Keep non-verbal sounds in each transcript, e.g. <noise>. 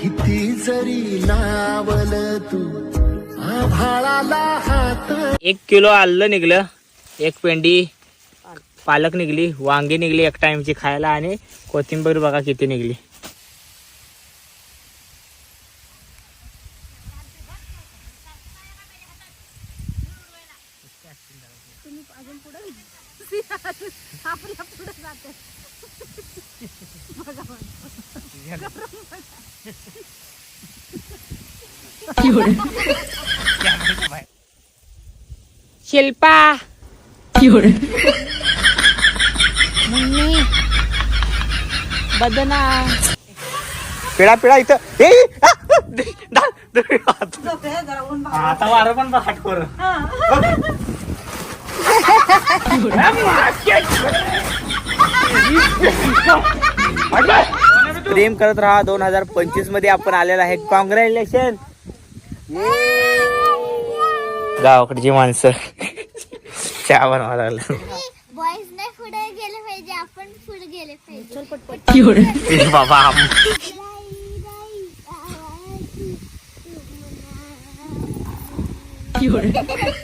किती जरी नावल तू आभाळाला हात. एक किलो आलं निघलं एक पेंडी पालक निघली वांगी निघली एक टाइमची खायला आणि कोथिंबीर बघा किती निघली. <laughs> शिल्पा. मुन्नी बदना. पिळा पिळा इथं. ए, आ, आ, दे- दा- दे- आता वारं पण बघ हटकोर प्रेम करत राहा. दोन हजार पंचवीसमध्ये आपण आलेला आहे. कॉंग्रॅच्युलेशन गावाकडची माणसं. चहा बनवा लागलं. बॉईज नाही पुढे गेले पाहिजे. आपण पुढे गेले पाहिजे. ए बाबा.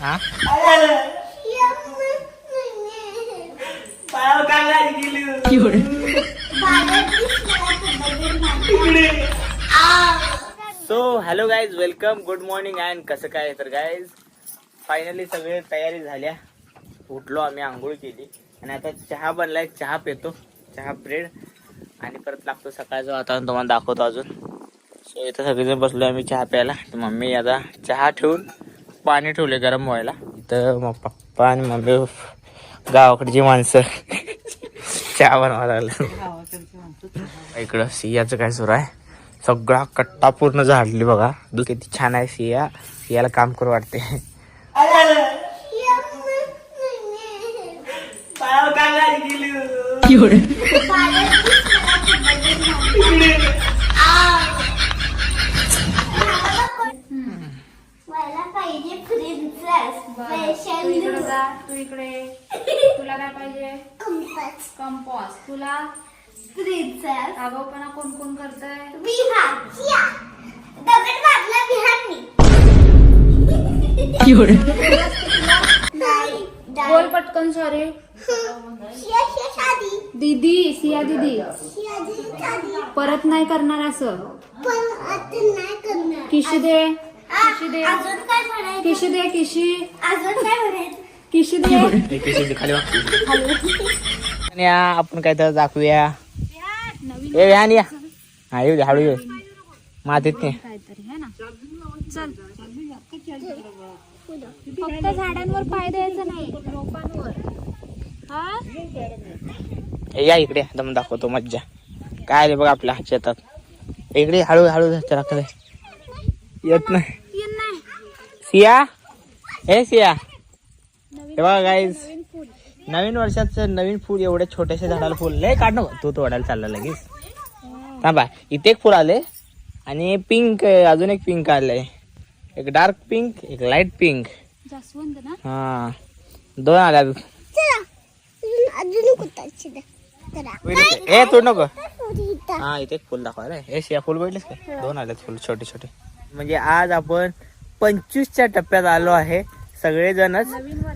हा? So hello guys welcome good morning and कसं काय तर गाईज फायनली सगळे तयारी झाल्या. उठलो आम्ही आंघोळ केली. आणि आता चहा बनलाय चहा पितो चहा ब्रेड आणि परत लागतो सकाळचं वातावरण तुम्हाला दाखवतो अजून. सो इथं सगळेजण बसलो आम्ही चहा प्यायला. तर मम्मी आता चहा ठेवून पाणी ठेवले गरम व्हायला. तर मग पप्पा आणि मम्मी गावाकडची माणसं. <laughs> चहा बनवायला लागलं. इकडं सियाचं काय सुरू आहे. सगळा कट्टा पूर्ण झाडली बघा. किती छान आहे सिया. सियाला काम करू वाटते. मला पाहिजे प्रिन्सेस स्पेशल इकडे जा तू इकडे तुला काय पाहिजे कंपस कंपॉस तुला प्रिन्सेस आगाऊपणा कोण कोण करतय? बोल पटकन सॉरी दीदी सिया दीदी. परत नाही करणार असं. पण आता नाही करणार. किशी दे किशी दे. अजून काय म्हणायचं? किशी दे किशी. अजून काय म्हणायचं? किशी दे. खाली आपण काय तर दाखवूया. ए व्यान या. हा येऊ दे हळू येऊ. मातीत नाही. काहीतरी है ना चल फक्त झाडांवर पाय द्यायचं नाही. रोपांवर हा? ए, या इकडे दम दाखवतो मज्जा. काय रे बघ आपल्या शेतात. इकडे हळू हळू चला येत नाही. सिया? हे सिया. हे बघा गाईज नवीन वर्षाचं नवीन फूल एवढ्या छोट्याशा झाडाला फुल. लय काढ नको. तू तोडायला चालला लगेच. थांबा इथे एक फुल आले आणि पिंक अजून एक पिंक आलंय. एक डार्क पिंक एक लाइट पिंक. जास्वंद ना हा. दोन आल्या ए तोड नको. हा इथे एक फुल दाखवा रे. हे शिया फुल भेटलेस का? दोन आलेत फुल छोटे छोटे. म्हणजे आज आपण पंचवीसच्या टप्प्यात आलो आहे सगळेजणच.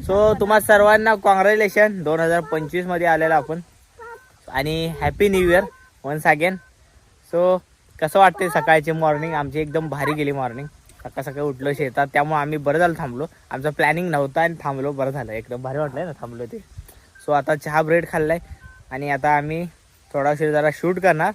सो तुम्हा सर्वांना कॉंग्रॅच्युलेशन दोन हजार पंचवीसमध्ये आलेला आपण. आणि happy new year once again so कसं वाटते सकाळची मॉर्निंग आमची एकदम भारी गेली मॉर्निंग सकाळ सकाळी उठलो शेतात त्यामुळे आम्ही बरं झालं थांबलो. आमचं प्लॅनिंग नव्हतं आणि थांबलो बरं झालं. एकदम भारी वाटलं ना थांबलो ते. सो आता चहा ब्रेड खाल्लाय. आणि आता आम्ही थोडा जरा शूट करणार.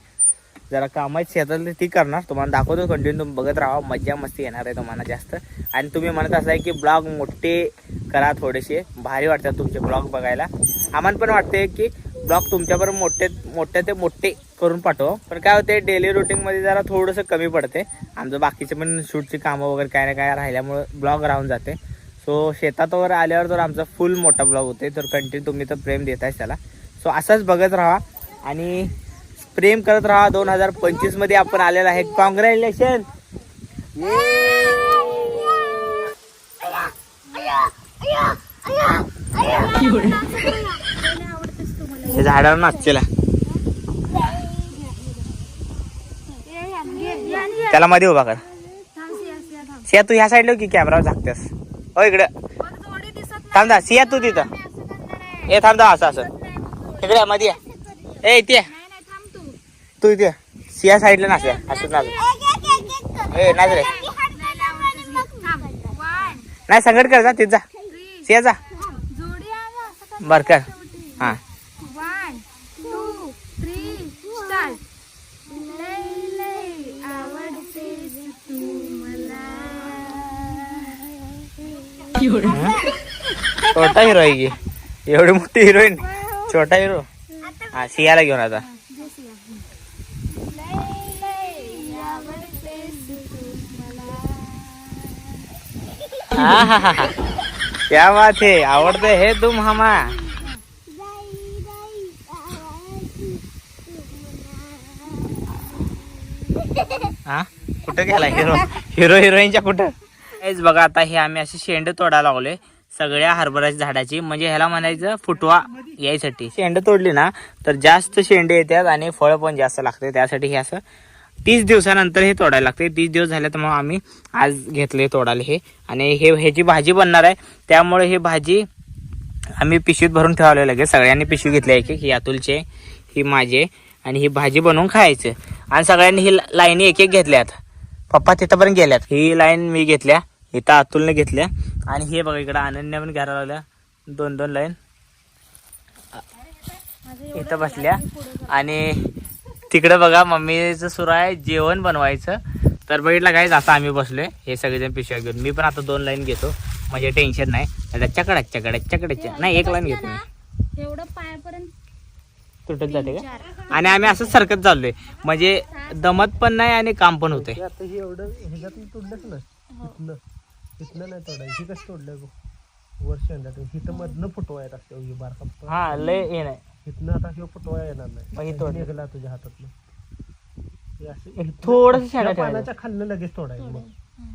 जरा कामाची शेतातली ती करणार. तुम्हाला दाखवतो कंटिन्यू तुम्ही बघत राहा. मज्जा मस्ती येणार आहे तुम्हाला जास्त. आणि तुम्ही म्हणत असाय की ब्लॉग मोठे करा थोडेसे. भारी वाटतात तुमचे ब्लॉग बघायला. आम्हाला पण वाटते की ब्लॉग तुमच्याबरोबर मोठे मोठे ते मोठे करून पाठवा. पण काय होते डेली रुटीनमध्ये जरा थोडंसं कमी पडते आमचं बाकीचे पण शूटची कामं वगैरे काय ना काय राहिल्यामुळे ब्लॉग राहून जाते. सो शेतात वगैरे आल्यावर तर आमचा फुल मोठा ब्लॉग होते तर कंटिन्यू तुम्ही तर प्रेम देताय त्याला. सो असंच बघत राहा. आणि प्रेम करत राहा. दोन हजार पंचवीसमध्ये आपण आलेला आहे. कॉंग्रॅच्युलेशन हे झाडावर नाचतेला. त्याला मध्ये उभा कर. सिया तू ह्या साईडला की कॅमेरावर झाकतेस. हो इकडे. बघ जोडी दिसत थांब दा सिया तू तिथं. ए थांब दा असं असं. इकडे मध्ये. ए इथे तू तू इथे. सिया साईडला नाच असं नाच ए नाच रे. नाही संकट कर जा तिथं जा. सिया जा. बर कर हा वन टू थ्री स्टार्ट लय लय आवडतेस तू मला छोटा हिरो आहे की. एवढी मोठी हिरोईन. छोटा हिरो. हा सियाला घेऊन आता. हा हा हा हा. क्या बात है. आवडते हे तुम हमा. हा? कुठं गेला हिरो? हिरो हिरोईनच्या कुठं? हेच बघा आता हे आम्ही असे शेंड तोडायला लागलोय. सगळ्या हरभऱ्याच्या झाडाची. म्हणजे ह्याला म्हणायचं फुटवा यायसाठी. शेंड तोडली ना तर जास्त शेंडे येतात आणि फळ पण जास्त लागते त्यासाठी हे असं तीस दिवसानंतर हे तोडायला लागते. तीस दिवस झाले तर मग आम्ही आज घेतले तोडायला हे. आणि हे ह्याची भाजी बनणार आहे. त्यामुळे ही भाजी आम्ही पिशवीत भरून ठेवायला लागेल सगळ्यांनी पिशवी घेतली एक एक. ही अतुलचे ही माझे आणि ही भाजी बनवून खायचं. आणि सगळ्यांनी ही लाईनी एक एक घेतल्यात. पप्पा तिथंपर्यंत गेल्यात. ही लाईन मी घेतल्या. इथं अतुलने घेतल्या. आणि हे बघा इकडं अनन्या पण घ्यायला लावल्या दोन दोन लाईन. इथं बसल्या. आणि तिकडे बघा मम्मीचं सुरू आहे जेवण बनवायचं. तर बघितलं काय असं आम्ही बसलोय. हे सगळेजण पिशव्या घेऊन. मी पण आता दोन लाईन घेतो. म्हणजे टेन्शन नाही. आता चकडा चकडा चकड्याच्या नाही एक लाईन घेतो मी. एवढं पायापर्यंत तुटत जाते का? आणि आम्ही असंच सरकत चाललोय. म्हणजे दमत पण नाही आणि काम पण होते हे इथनं नाही तोडायचं ही कसं तोडलं गो. वर्ष इथं मधनं फुटवायला असते ही बारका फुटवा हा लय हे नाही. इथनं आता हे फुटवा येणार मग नाही हे तोड. निघाला तुझ्या हातातनं. हे असं थोडस शेंडा ठेवायचं. पानाच्या खाल्लं लगेच तोडायचं मग.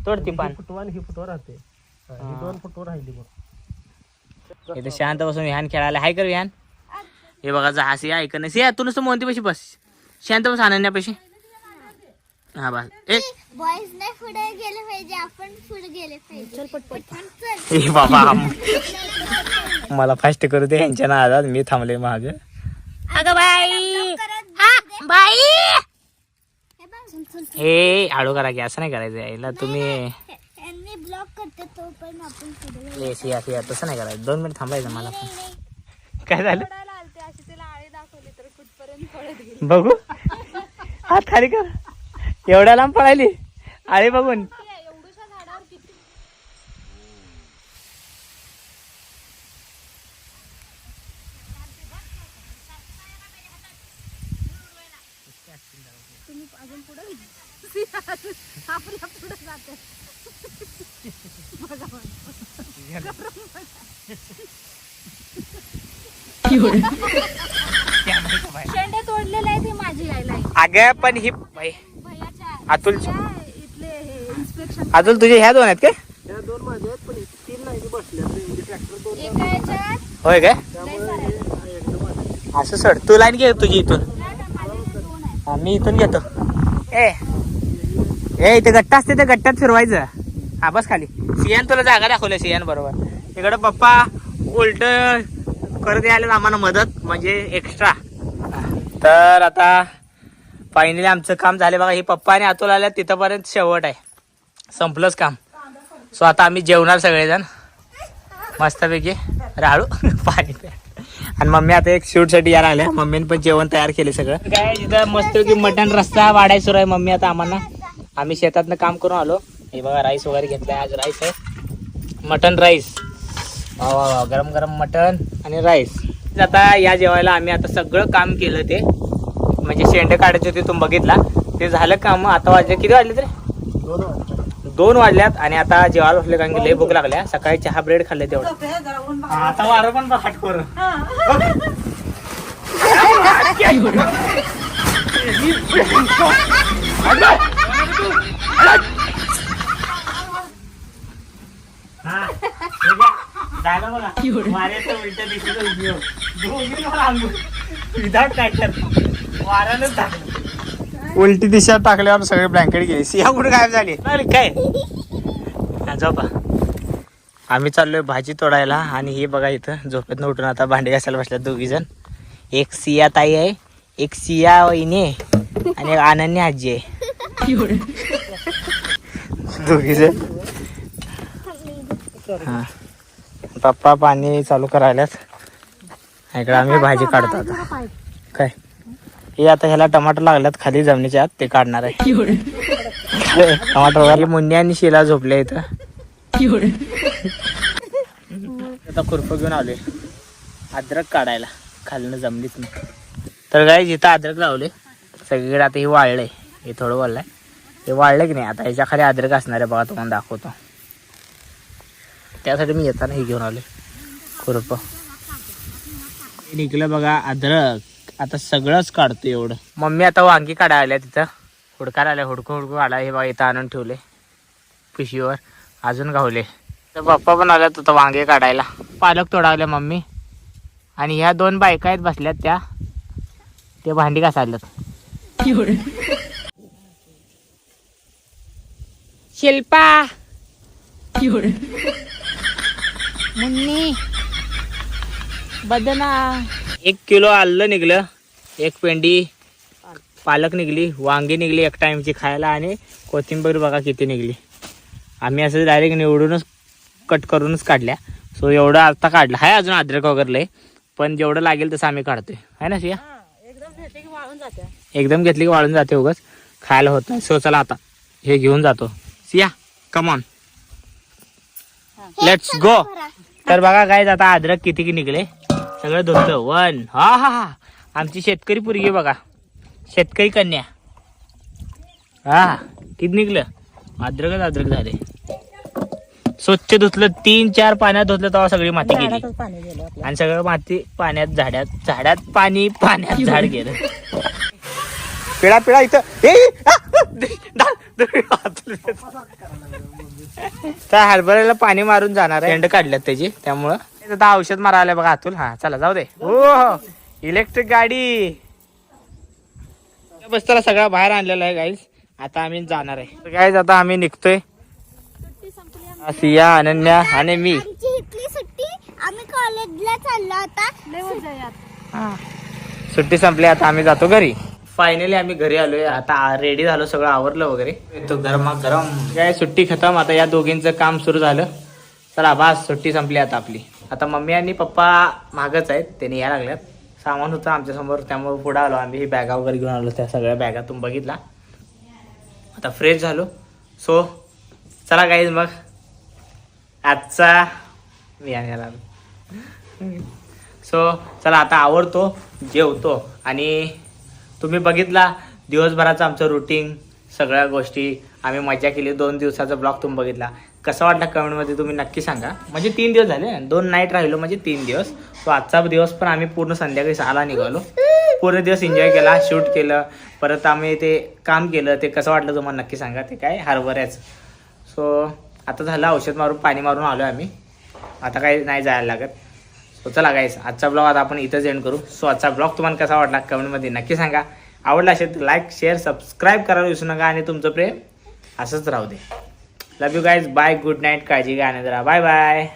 तोडती ही पान. फुटवा आणि ही फुटवा राहते. हा, ही हा. दोन फुटवा राहिली मग इथे शांत बसून विहान खेळायला. हाय कर विहान. हे बघा या ऐकत नाही सिया तू नुसतं मोहनती पशी बस. शांत बस अनन्यापाशी हा बस नाही पुढे गेले पाहिजे आपण पुढे गेले पाहिजे. चल पटपट. चल. ए बाबा मला फास्ट करू दे यांच्या नादात. मी थांबले माग. अगं बाई. बाई. हे. हे आडू करा की असं नाही करायचं यायला. तुम्ही यांनी ब्लॉक करते तो पण आपण पुढे गेलो. ए, सिया सिया तसं नाही करायचं. दोन मिनिट थांबायचं मला पण. काय झालं? बघू. हात खाली कर. एवढ्या लांब पळाली? आळे बघून. शेंडे तोडलेले आहे ते माझी यायला. अगं पण ही अतुल अतुल तुझे ह्या दोन आहेत काय? होय काय? सारे. असं सोड. तू लाईन घे तुझी इथून. हा, मी इथून घेतो. ए. ए इथे गट्टा असते त्या गट्ट्यात फिरवायचं. हा बस खाली. सियान तुला जागा दाखवल्या सियान बरोबर. इकडे पप्पा उलट करत यायला आम्हाला मदत म्हणजे एक्स्ट्रा तर आता फायनली आमचं काम झालं बघा हे पप्पा आणि अतुल आल्या तिथंपर्यंत शेवट आहे. संपलंच काम. सो आता आम्ही जेवणार सगळेजण. मस्तपैकी. राळू पाणी प्या. आणि मम्मी आता एक शूटसाठी यार आल्या. मम्मीने पण जेवण तयार केले सगळं. काय इथं मस्तपैकी मटण रस्ता वाढाय सुरू आहे मम्मी आता आम्हाला. आम्ही शेतातनं काम करून आलो. हे बघा राईस वगैरे घेतलाय. आज राईस आहे. मटन राईस वा वा वा. गरम गरम मटन आणि राईस आता या जेवायला आम्ही आता सगळं काम केलं ते. म्हणजे शेंड काढायचे होते तुम्ही बघितला. ते झालं काम आता वाजले किती वाजले तरी? दोन वाजल्यात आणि आता जेवायला बसले कारण की लय भूक लागल्या. सकाळी चहा ब्रेड खाल्ले तेवढं. आता वारं पण बघ हटकोर झालं बघा. वाऱ्याचं उलट उलटी दिशा टाकल्यावर सगळे ब्लँकेट गेले. सिया कुठे गायब झाली? काय? हा, बा. आम्ही चाललोय भाजी तोडायला आणि हे बघा इथं झोपेत उठून आता भांडी घासायला बसल्यात दोघी जण एक सिया ताई आहे एक सिया वहिनी आहे आणि एक अनन्या आजी आहे. दोघी जण हा. पप्पा पाणी चालू करायलात इकडे आम्ही भाजी काढतो आता. काय? हे आता ह्याला टमाटर लागल्यात खाली जमिनीच्या आत ते काढणार आहे. टमाटर वगैरे. मुन्नी आणि शिला झोपले इथं. आता खुरपं घेऊन आले अद्रक काढायला खालनं नाही तर काय जिथं अद्रक लावले सगळीकडे आता हे वाळलंय. हे थोडं वाळलंय हे वाळलं की नाही आता ह्याच्या खाली अद्रक असणार आहे बघा तुम्हाला दाखवतो. त्यासाठी मी येताना हे घेऊन आले खुरपं. निघलं बघा अद्रक. आता सगळंच काढतो एवढं. मम्मी आता वांगी काढायला आल्या तिथं. हुडकार आल्या हुडकू हुडकू आला. हे बघा इथं आणून ठेवले. पिशवीवर. अजून गावले. तर पप्पा पण आल्यात होतं वांगे काढायला. पालक तोडावले मम्मी. आणि ह्या दोन बायका आहेत बसल्यात त्या. ते भांडी घासायल्यात शिल्पा. मुन्नी बदना. एक किलो आलं निघलं एक पेंडी पालक निघली वांगी निघली एक टाइमची खायला आणि कोथिंबीर बघा किती निघली. आम्ही असं डायरेक्ट निवडूनच कट करूनच काढल्या. सो एवढं आता काढलं. आहे अजून अद्रक वगैरे लय पण जेवढं लागेल तसं आम्ही काढतोय. आहे ना सिया एकदम घेतली की वाळून जाते उगाच. खायला होत नाही. सो चला आता. हे घेऊन जातो. सिया कमॉन लेट्स गो तर बघा काय आता अद्रक किती की निघले? सगळं धुतलं. वन. हा हा हा. आमची शेतकरी पुरगी बघा. शेतकरी कन्या. हा किती निघलं? अद्रकच अद्रक झाले. स्वच्छ धुतलं. तीन चार पाण्यात धुतलं तेव्हा सगळी माती गेली. आणि सगळं माती पाण्यात झाड्यात झाडात पाणी पाण्यात झाड गेलं. पिळा पिळा इथं. त्या हरभऱ्याला पाणी मारून जाणार आहे? काढल्यात त्याची त्यामुळं. आता औषध मारायला बघा अतुल हा चला जाऊ दे. हो इलेक्ट्रिक गाडी. बस त्याला सगळा बाहेर आणलेला आहे गाईज आता आम्ही जाणार आहे. गाईज आता आम्ही निघतोय. सिया अनन्या आणि मी. सुट्टी आम्ही कॉलेजला चाललो होता हा. सुट्टी संपली आता आम्ही जातो घरी. फायनली आम्ही घरी आलोय. आता रेडी झालो सगळं आवरलं वगैरे. तो गरमा गरम काय सुट्टी खतम. आता या दोघींचं काम सुरू झालं. चला बास सुट्टी संपली आता आपली. आता मम्मी आणि पप्पा मागच आहेत. त्यांनी या लागल्यात सामान होतं आमच्यासमोर त्यामुळे पुढे आलो आम्ही. ही बॅगा वगैरे घेऊन आलो. त्या सगळ्या बॅगा तुम्ही बघितला. आता फ्रेश झालो. सो चला काहीच मग. आजचा मी आणायला आलो. सो चला आता आवडतो जेवतो. आणि तुम्ही बघितला दिवसभराचं आमचं रुटीन सगळ्या गोष्टी. आम्ही मजा केली. दोन दिवसाचा ब्लॉग तुम्ही बघितला. कसा वाटला कमेंटमध्ये तुम्ही नक्की सांगा. म्हणजे तीन दिवस झाले. दोन नाईट राहिलो म्हणजे तीन दिवस. तो आजचा दिवस पण आम्ही पूर्ण संध्याकाळी सहाला निघालो. पूर्ण दिवस एन्जॉय केला शूट केलं. परत आम्ही ते काम केलं. ते कसं वाटलं तुम्हाला नक्की सांगा. ते काय हरभऱ्याचं. सो आता झालं औषध मारून पाणी मारून आलो आम्ही. आता काही नाही जायला लागत. सो चला गाईस आजचा ब्लॉग आता आपण इथंच एंड करू. सो आजचा ब्लॉग तुम्हाला कसा वाटला कमेंटमध्ये नक्की सांगा. आवडला असेल तर लाईक शेअर सबस्क्राईब करायला विसरू नका आणि तुमचं प्रेम असंच राहू दे. Love you guys bye good night काळजी घ्या. आणि जरा बाय बाय